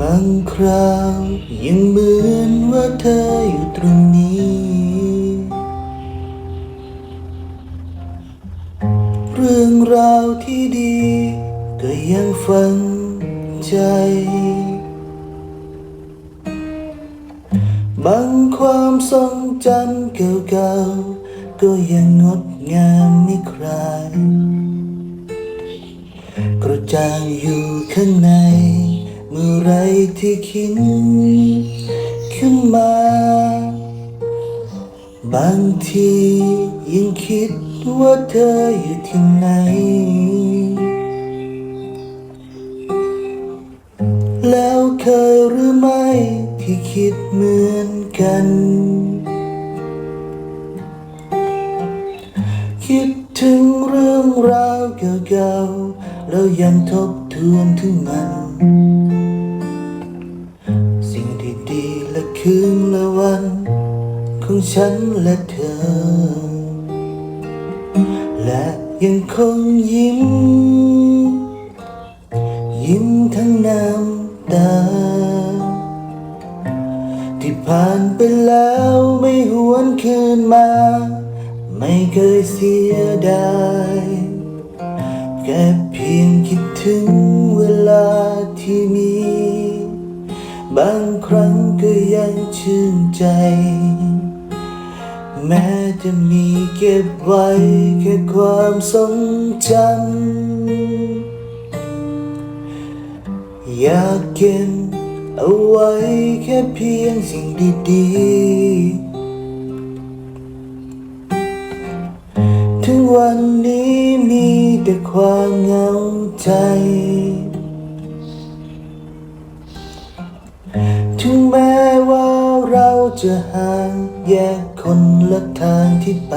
บางคราวยังเหมือนว่าเธออยู่ตรงนี้ เรื่องราวที่ดี ก็ยังฝังใจ บางความทรงจำเก่าๆ ก็ยังงดงามไม่คลายกระจ่างอยู่ข้างใน ที่คิดขึ้นมา บางทียังคิดว่าเธออยู่ที่ไหน แล้วเคยหรือไม่ที่คิดเหมือนกัน คิดถึงเรื่องราวเก่าๆแล้วยังทบทวนถึงมัน คืนและวันของฉันและเธอ และยังคงยิ้ม ยิ้มทั้งน้ำตา ที่ผ่านไปแล้วไม่หวนคืนมา ไม่เคยเสียดายแค่เพียงคิดถึงเวลาที่มี บางครั้งก็ยังชื่นใจ แม้จะมีเก็บไว้แค่ความทรงจำอยากเก็บเอาไว้แค่เพียงสิ่งดีๆ ถึงวันนี้มีแต่ความเหงาใจ ถึงแม้ว่าเราจะห่างแยกคนละทางที่ไป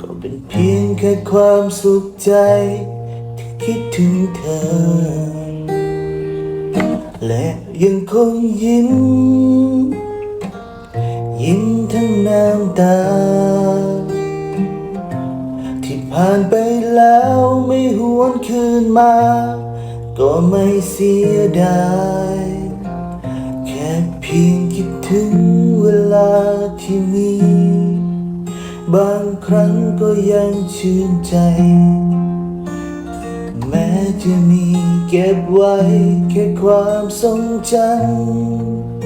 ก็เป็นเพียงแค่ความสุขใจ ที่คิดถึงเธอ และยังคงยิ้ม ยิ้มทั้งน้ำตา ที่ผ่านไปแล้วไม่หวนคืนมา ก็ไม่เสียดายแค่เพียงคิดถึงเวลาที่มี บางครั้งก็ยังชื่นใจ แม้จะมีเก็บไว้แค่ความทรงจำ